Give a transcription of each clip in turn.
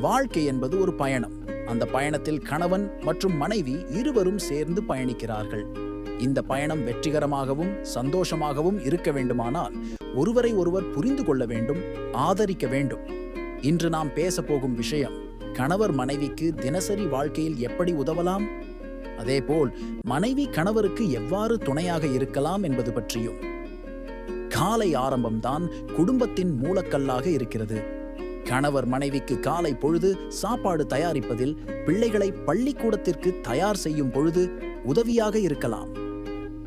வாழ்க்கை என்பது ஒரு பயணம். அந்த பயணத்தில் கணவன் மற்றும் மனைவி இருவரும் சேர்ந்து பயணிக்கிறார்கள். இந்த பயணம் வெற்றிகரமாகவும் சந்தோஷமாகவும் இருக்க வேண்டுமானால் ஒருவரை ஒருவர் புரிந்து கொள்ள வேண்டும் ஆதரிக்க வேண்டும். இன்று நாம் பேசப் போகும் விஷயம் கணவர் மனைவிக்கு தினசரி வாழ்க்கையில் எப்படி உதவலாம்? அதேபோல் மனைவி கணவருக்கு எவ்வாறு துணையாக இருக்கலாம் என்பது பற்றியும். காலை ஆரம்பம்தான் குடும்பத்தின் மூலக்கல்லாக இருக்கிறது. கணவர் மனைவிக்கு காலை பொழுது சாப்பாடு தயாரிப்பதில் பிள்ளைகளை பள்ளிக்கூடத்திற்கு தயார் செய்யும் பொழுது உதவியாக இருக்கலாம்.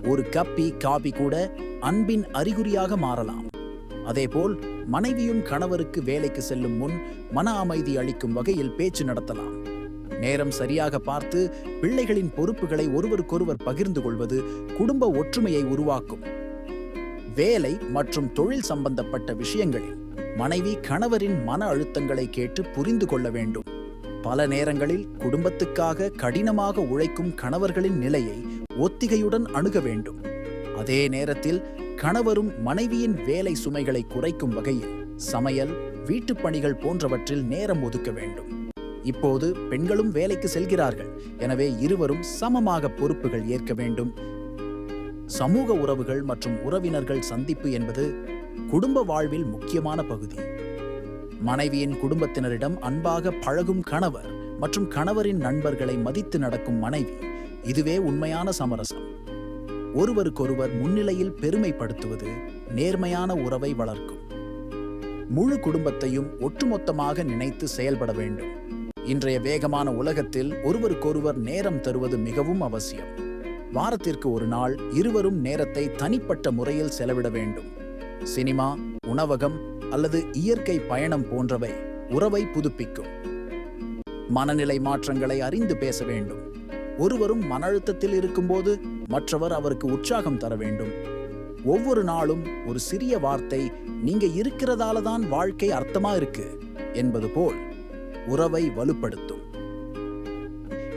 ஒரு கப்பி காபி கூட அன்பின் அறிகுறியாக மாறலாம். அதேபோல் மனைவியும் கணவருக்கு வேலைக்கு செல்லும் முன் மன அமைதி அளிக்கும் வகையில் பேச்சு நடத்தலாம். நேரம் சரியாக பார்த்து பிள்ளைகளின் பொறுப்புகளை ஒருவருக்கொருவர் பகிர்ந்து கொள்வது குடும்ப ஒற்றுமையை உருவாக்கும். வேலை மற்றும் தொழில் சம்பந்தப்பட்ட விஷயங்களில் மனைவி கணவரின் மன அழுத்தங்களை கேட்டு புரிந்து கொள்ள வேண்டும். பல நேரங்களில் குடும்பத்துக்காக கடினமாக உழைக்கும் கணவர்களின் நிலையை ஒத்திகையுடன் அணுக வேண்டும். அதே நேரத்தில் கணவரும் மனைவியின் வேலை சுமைகளை குறைக்கும் வகையில் சமையல் வீட்டுப் பணிகள் போன்றவற்றில் நேரம் ஒதுக்க வேண்டும். இப்போது பெண்களும் வேலைக்கு செல்கிறார்கள். எனவே இருவரும் சமமாக பொறுப்புகள் ஏற்க வேண்டும். சமூக உறவுகள் மற்றும் உறவினர்கள் சந்திப்பு என்பது குடும்ப வாழ்வில் முக்கியமான பகுதி. மனைவியின் குடும்பத்தினரிடம் அன்பாக பழகும் கணவர் மற்றும் கணவரின் நண்பர்களை மதித்து நடக்கும் மனைவி இதுவே உண்மையான சமரசம். ஒருவருக்கொருவர் முன்னிலையில் பெருமைப்படுத்துவது நேர்மையான உறவை வளர்க்கும். முழு குடும்பத்தையும் ஒட்டுமொத்தமாக நினைத்து செயல்பட வேண்டும். இன்றைய வேகமான உலகத்தில் ஒருவருக்கொருவர் நேரம் தருவது மிகவும் அவசியம். வாரத்திற்கு ஒரு நாள் இருவரும் நேரத்தை தனிப்பட்ட முறையில் செலவிட வேண்டும். சினிமா உணவகம் அல்லது இயற்கை பயணம் போன்றவை உறவை புதுப்பிக்கும். மனநிலை மாற்றங்களை அறிந்து பேச வேண்டும். ஒருவரும் மன அழுத்தத்தில் இருக்கும்போது மற்றவர் அவருக்கு உற்சாகம் தர வேண்டும். ஒவ்வொரு நாளும் ஒரு சிறிய வார்த்தை நீங்க இருக்கிறதால தான் வாழ்க்கை அர்த்தமா இருக்கு என்பது போல் உறவை வலுப்படுத்தும்.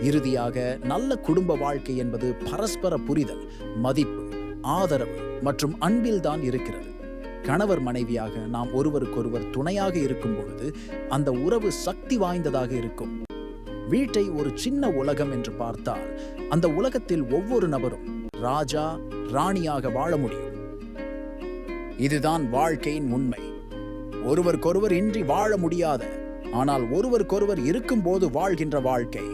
இறுதியாக நல்ல குடும்ப வாழ்க்கை என்பது பரஸ்பர புரிதல் மதிப்பு ஆதரவு மற்றும் அன்பில்தான் இருக்கிறது. கணவர் மனைவியாக நாம் ஒருவருக்கொருவர் துணையாக இருக்கும் பொழுது அந்த உறவு சக்தி வாய்ந்ததாக இருக்கும். வீட்டை ஒரு சின்ன உலகம் என்று பார்த்தால் அந்த உலகத்தில் ஒவ்வொரு நபரும் ராஜா ராணியாக வாழ முடியும். இதுதான் வாழ்க்கையின் உண்மை. ஒருவருக்கொருவர் இன்றி வாழ முடியாத ஆனால் ஒருவருக்கொருவர் இருக்கும்போது வாழ்கின்ற வாழ்க்கை.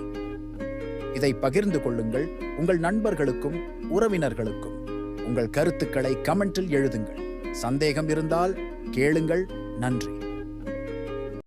இதை பகிர்ந்து கொள்ளுங்கள் உங்கள் நண்பர்களுக்கும் உறவினர்களுக்கும். உங்கள் கருத்துக்களை கமெண்டில் எழுதுங்கள். சந்தேகம் இருந்தால் கேளுங்கள். நன்றி.